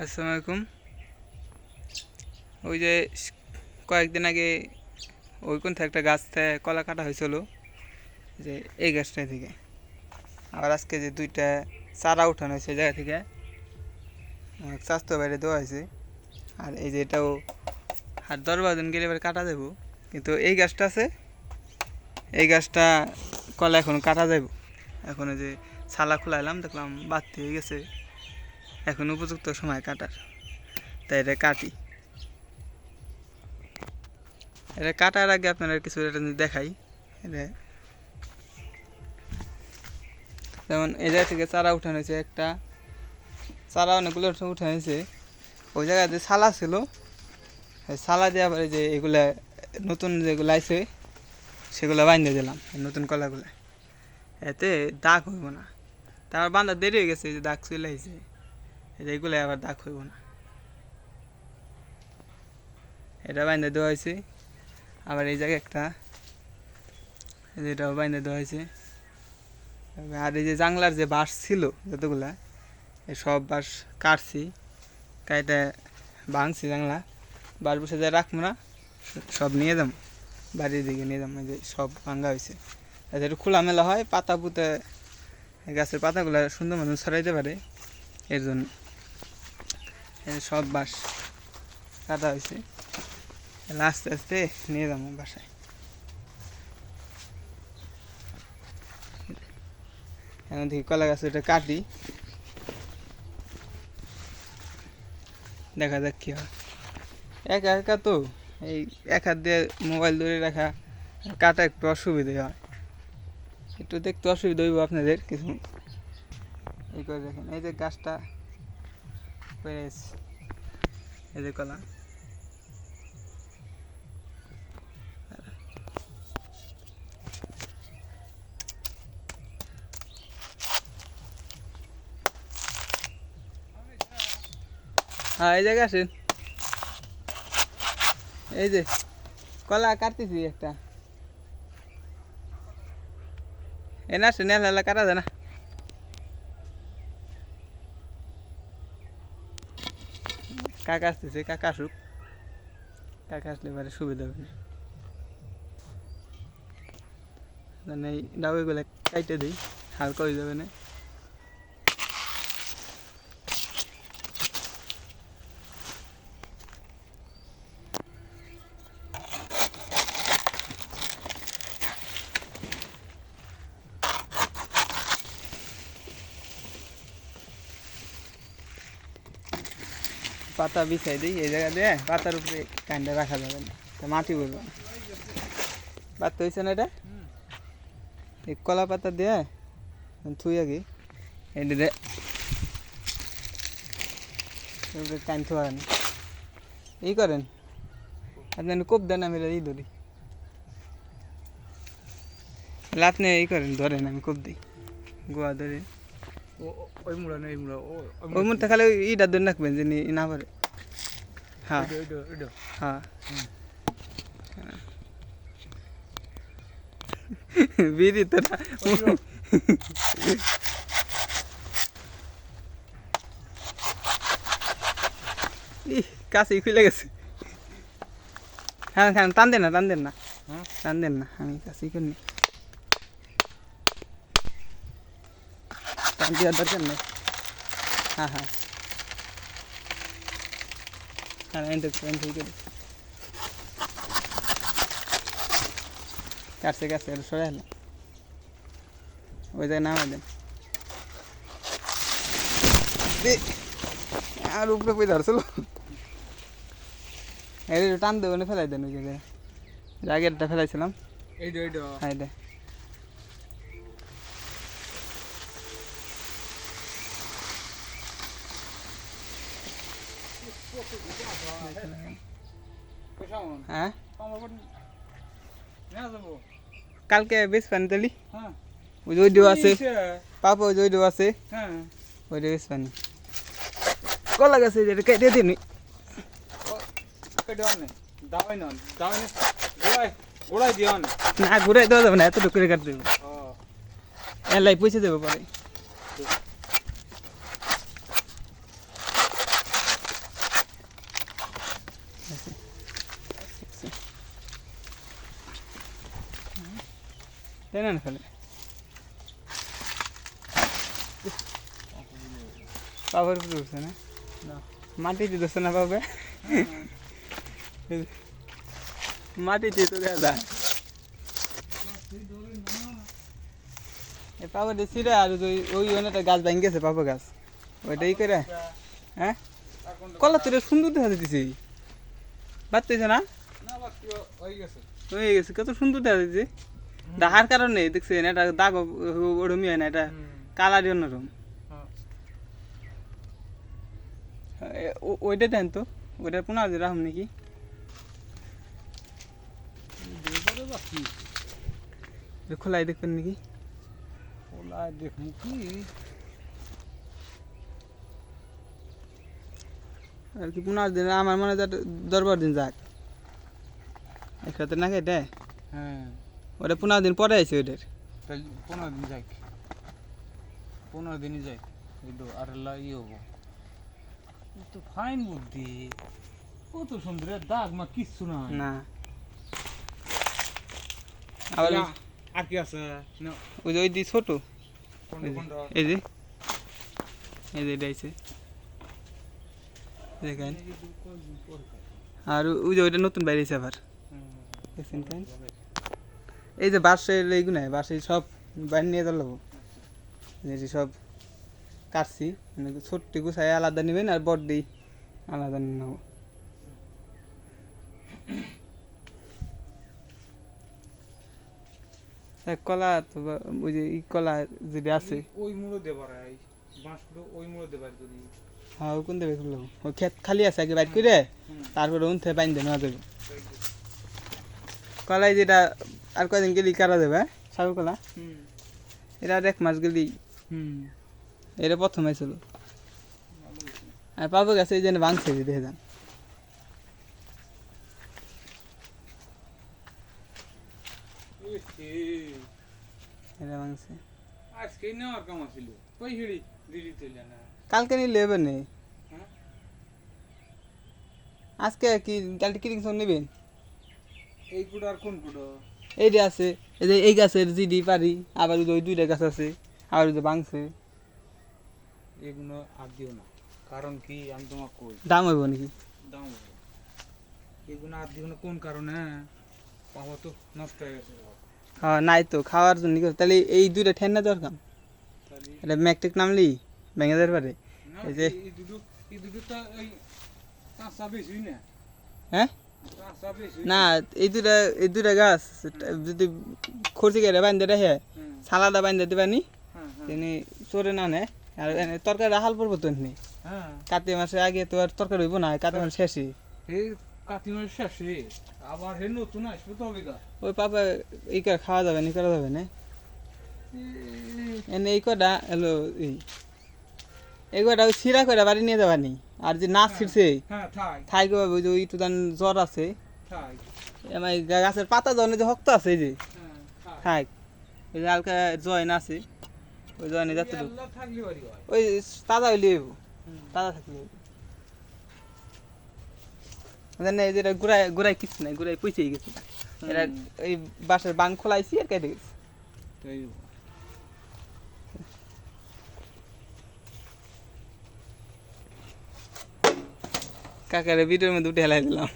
আসসালামু আলাইকুম ওই যে কয়েকদিন আগে ওই কোন একটা গাছ থেকে কলা কাটা হয়েছিল, যে এই গাছটা থেকে। আবার আজকে যে দুইটা চারা উঠানো হয়েছে জায়গা থেকে স্বাস্থ্য বাইরে দেওয়া হয়েছে। আর এই যে এটাও আর দশ দিন গেলে এবার কাটা দেবো কিন্তু এই গাছটা আছে, এই গাছটা কলা এখন কাটা যাইব। এখন যে ছালা খুলাইলাম, দেখলাম বাড়তি হয়ে গেছে। এখন উপযুক্ত সময় কাটার। তাই এটা কাটি। এটা কাটার আগে আপনারা কিছু এটা দেখাই যেমন এই জায়গা থেকে চারা উঠানো হয়েছে, একটা চারা অনেকগুলো উঠানো হয়েছে। ওই জায়গায় যে সালা ছিল সালা দিয়ে আবার যে এগুলা নতুন যেগুলো আছে সেগুলো বাইন্ধে দিলাম নতুন কলাগুলো। এতে দাগ হইব না। তারপর বান্ধা দেরি হয়ে গেছে যে দাগ চলে আসছে এগুলো আবার দাগ হইব না। এটা বাইন্ধে দেওয়া হয়েছে। আবার এই জায়গায় একটা, এই যে এটাও বাইন্ধে দেওয়া হয়েছে। আর এই যে জাংলার যে বাঁশ ছিল যতগুলা, এই সব বাঁশ কাটছি, কাইটা ভাঙছি জাংলা বাঁশ বসে যায় রাখব না, সব নিয়ে যাব। বাড়ির দিকে নিয়ে এই যে সব ভাঙ্গা হয়েছে। যাতে একটু খোলামেলা হয়, পাতা পুঁতে, গাছের পাতাগুলো সুন্দর মতন ছড়াইতে পারে, এর জন্য। সব বাঁশ কাটা হয়েছে এগুলো আস্তে আস্তে নিয়ে যাব বাসায়। এখন থেকে কলা গাছ ওটা কাটি। দেখা যাক কি হয়। একা একা তো এই এক হাত দিয়ে মোবাইল ধরে রাখা কাটা একটু অসুবিধে হয়। একটু দেখতে অসুবিধা হইব আপনাদের কিছু। এই করে দেখেন, এই যে গাছটা পেরে গেছে। এই যে কলা হ্যাঁ এই জায়গায় আসেন এই যে কলা কাটতেছি একটা এ না আসেন এলা কাটা যায় না কাকা আসতেছে, কাকা আসুক। কাকা আসলে এবারে সুবিধা হবে। মানে এই ডাউগুলো কাইটে দিই, হালকা হয়ে যাবে না? পাতা বিছাই দিই, এই জায়গা দিয়ে পাতার উপরে কান্ডা রাখা যাবে না। মাটি বলব না পাতা হয়েছে না এটা? এই কলা পাতা দিয়ে থুই আগে এটি দে কান থোয়া ই করেন, আপনি কোপ দেন, আমি ই ধরি। আপনি ই করেন, ধরেন আমি কোপ দিই। গোয়া ধরে ওই মুড়া না এই মুড়া ওই মধ্যে খালি ইটা ধরে রাখবেন যে নি- পারে। হ্যাঁ। হ্যাঁ। বিড়ি তো ইহ, খুলে গেছে। হ্যাঁ হ্যাঁ টান দেন না টান দেন না। হ্যাঁ? টান দেন না আমি কাছেই করি দেওয়ার দরকার নেই হ্যাঁ। হ্যাঁ হ্যাঁ এন্টার এন্টার করে কাটছে কাটছে এটা সরে হলো ওই জায়গায় নামা দেন। দে, আর উপরে পড়ে ধরছিল। যে টান দেবো ফেলাই দেন ওই জায়গায়। আগেরটা ফেলাইছিলাম। এইটা, এইটা। হাই দে হ্যাঁ। কালকে বেশ পানি তালি? হ্যাঁ। ওই যে ওই আছে। পাপা ওই যে ওই আছে। হ্যাঁ। ওই ডিও বেশ পানি। কলা গাছে যেটা কেটে দিন। কেটে নে। গোড়ায়, গোড়ায় দিও আনে। না ঘুরে দেওয়া যাবে না এতটুকু করে কাটতে দেবো এলাই পয়সা দেবো পরে। উপরে উঠছে না? না। মাটিতে ধরছে না পাবে মাটিতে তো দেখা যায়। পাপা আর ওই ওই অনেকটা গাছ ভেঙে গেছে পাপা গাছ। ওইটাই করে। হ্যাঁ? কলা তোর সুন্দর দেখা দিতেছি বাড়তেছে না? হয়ে গেছে। কত সুন্দর দেখা দিতেছে দেখার কারণে দেখছেন এটা দাগ ওরমই হয় না এটা কালারই অন্যরকম। ও- ওইটা দেন তো ওইটা পুনর যে রাখুন নাকি? খোলাই দেখবেন নাকি? ওলা দেখমু কি? আর কি পুনর দিন আমার মনে হয় দরবার দিন যাক। একসাথে না খেটে হ্যাঁ। ওটা পনেরো দিন পরে আইছে ওইটার। পনেরো দিন যাই পনেরো দিনই যাই আর ইয়ে হব। তো ফাইন বুদ্ধি। কত সুন্দর দাগ মা কিচ্ছু না। না আবার আর কি আছে? ওই যে ওই দি ছোট। এই যে। এই যে দেখেন। আর ওই যে ওইটা নতুন বাইরে আবার। দেখছেন কেন এই যে বাঁশের এইগুলো বাঁশের সব বাইরে নিয়ে যাব যে সব কাটছি মানে ছোট্ট গুছাই আলাদা নেবেন আর বড় আলাদা নেব। এক কলা তো ওই যে ই কলা যেটা আছে। ওই মুড়ো দেবার বাঁশগুলো ওই মুড়ো দেবার যদি হ্যাঁ ওই কোন দেবে খুললো ওই ক্ষেত খালি আছে আগে বাইর করে তারপরে উনতে বাইন দেন দেবে কলাই যেটা আর কয়দিন গেলি কারা দেবে? সাগর কলা হুম আর এক মাস গেলি। এটা প্রথম আইছিল আর পাবো গেছে এই জন্য ভাঙছে দেখে যান। এটা ভাঙছে। আজকে নেওয়ার কাম ছিল কই হিড়ি? দিদি তুলে না। কালকে নিলে এবার নেই হ্যাঁ? আজকে কি কালকে কি কিছু নেবেন এই কুড়ো আর কোন কুড়ো? এই যে আছে এই যে এই গাছের জিডি পারি আবার ওই দুইটা গাছ আছে আবার ওই যে ভাঙছে এগুলো আর দিও না কারণ কি আমি তোমাকে কই? দাম হইব নাকি? দাম হবে। এগুলো আর দিও না কোন কারণে? পাওয়া তো নষ্ট হয়ে গেছে। হ্যাঁ নাই তো খাওয়ার জন্য? তাহলে এই দুইটা ঠেন না দরকার এটা ম্যাকটেক নামলি ভেঙে যেতে পারে। এই যে- এই দুটো এই দুটো তো এই কাঁচা বেশি না? হ্যাঁ? না এই দুটা এই দুটা গাছ যদি খরচি কেটে বান্ধে রাখে সালাদা বান্ধে দিতে পারি হ্যাঁ হ্যাঁ। তিনি চোরে না নে। আর তরকারি হাল পড়ব তো এমনি। হ্যাঁ। কাতি মাসে আগে তো আর তরকারি হইব না কাতি মাস কাতি শেষে আবার হে নতুন আসবে তো ওই পাপা এই করে খাওয়া যাবে না করা যাবে না? এনে এই কটা হলো এই কটা ওই সিরা করে বাড়ি নিয়ে যাবানি আর যে নাচ ছিড়ছে হ্যাঁ থাই। গো ওই যে ওই জ্বর আছে। এমাই গাছের পাতা জনে যে হক্ত আছে এই যে। হ্যাঁ থাক ওই যে হালকা জয় না আছে। ওই জয়নে যাতে হয়। ওই তাজা হইলে তাজা থাকলে জানেন এই যেটা গুড়াই গুড়াই কিছু নাই গুড়াই পয়সেই গেছে। এরা এই বাসের বাং খোলাইছি আর কেটে গেছে তাই কাকারে ভিডিওর মধ্যে উঠে হেলাই দিলাম।